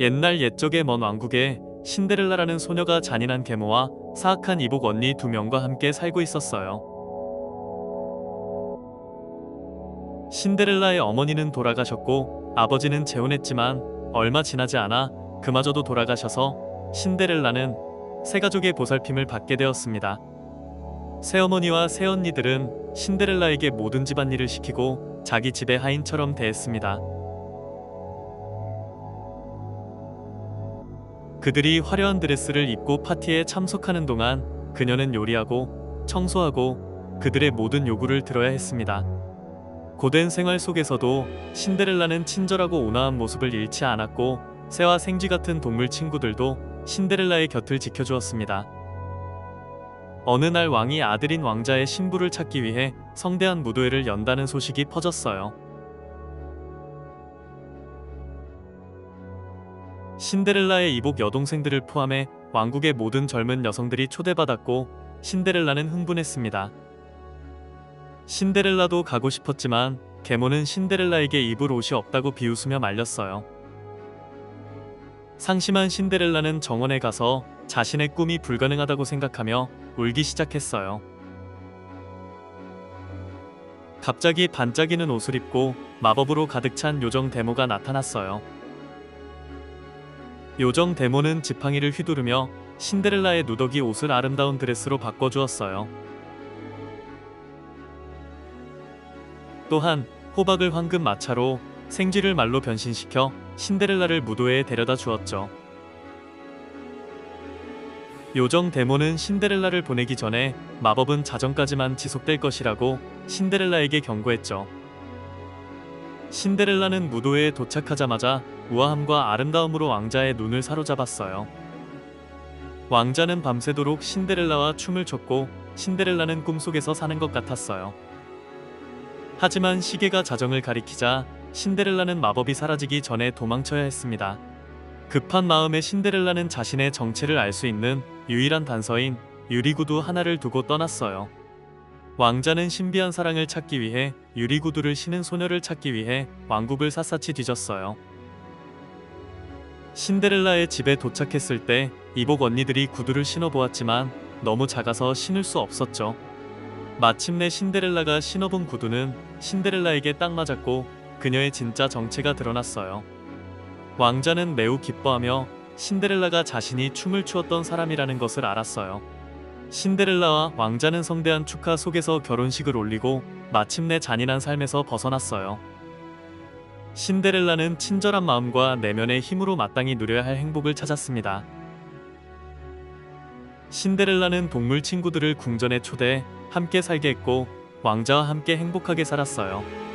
옛날 옛적의 먼 왕국에 신데렐라라는 소녀가 잔인한 계모와 사악한 이복 언니 두 명과 함께 살고 있었어요. 신데렐라의 어머니는 돌아가셨고 아버지는 재혼했지만 얼마 지나지 않아 그마저도 돌아가셔서 신데렐라는 새 가족의 보살핌을 받게 되었습니다. 새어머니와 새언니들은 신데렐라에게 모든 집안일을 시키고 자기 집의 하인처럼 대했습니다. 그들이 화려한 드레스를 입고 파티에 참석하는 동안 그녀는 요리하고 청소하고 그들의 모든 요구를 들어야 했습니다. 고된 생활 속에서도 신데렐라는 친절하고 온화한 모습을 잃지 않았고 새와 생쥐 같은 동물 친구들도 신데렐라의 곁을 지켜주었습니다. 어느 날 왕이 아들인 왕자의 신부를 찾기 위해 성대한 무도회를 연다는 소식이 퍼졌어요. 신데렐라의 이복 여동생들을 포함해 왕국의 모든 젊은 여성들이 초대받았고 신데렐라는 흥분했습니다. 신데렐라도 가고 싶었지만 계모는 신데렐라에게 입을 옷이 없다고 비웃으며 말렸어요. 상심한 신데렐라는 정원에 가서 자신의 꿈이 불가능하다고 생각하며 울기 시작했어요. 갑자기 반짝이는 옷을 입고 마법으로 가득 찬 요정 데모가 나타났어요. 요정 데모는 지팡이를 휘두르며 신데렐라의 누더기 옷을 아름다운 드레스로 바꿔주었어요. 또한 호박을 황금 마차로 생쥐를 말로 변신시켜 신데렐라를 무도회에 데려다 주었죠. 요정 데모는 신데렐라를 보내기 전에 마법은 자정까지만 지속될 것이라고 신데렐라에게 경고했죠. 신데렐라는 무도회에 도착하자마자 우아함과 아름다움으로 왕자의 눈을 사로잡았어요. 왕자는 밤새도록 신데렐라와 춤을 췄고 신데렐라는 꿈속에서 사는 것 같았어요. 하지만 시계가 자정을 가리키자 신데렐라는 마법이 사라지기 전에 도망쳐야 했습니다. 급한 마음에 신데렐라는 자신의 정체를 알 수 있는 유일한 단서인 유리구두 하나를 두고 떠났어요. 왕자는 신비한 사랑을 찾기 위해 유리구두를 신은 소녀를 찾기 위해 왕국을 샅샅이 뒤졌어요. 신데렐라의 집에 도착했을 때 이복 언니들이 구두를 신어보았지만 너무 작아서 신을 수 없었죠. 마침내 신데렐라가 신어본 구두는 신데렐라에게 딱 맞았고 그녀의 진짜 정체가 드러났어요. 왕자는 매우 기뻐하며 신데렐라가 자신이 춤을 추었던 사람이라는 것을 알았어요. 신데렐라와 왕자는 성대한 축하 속에서 결혼식을 올리고 마침내 잔인한 삶에서 벗어났어요. 신데렐라는 친절한 마음과 내면의 힘으로 마땅히 누려야 할 행복을 찾았습니다. 신데렐라는 동물 친구들을 궁전에 초대해 함께 살게 했고 왕자와 함께 행복하게 살았어요.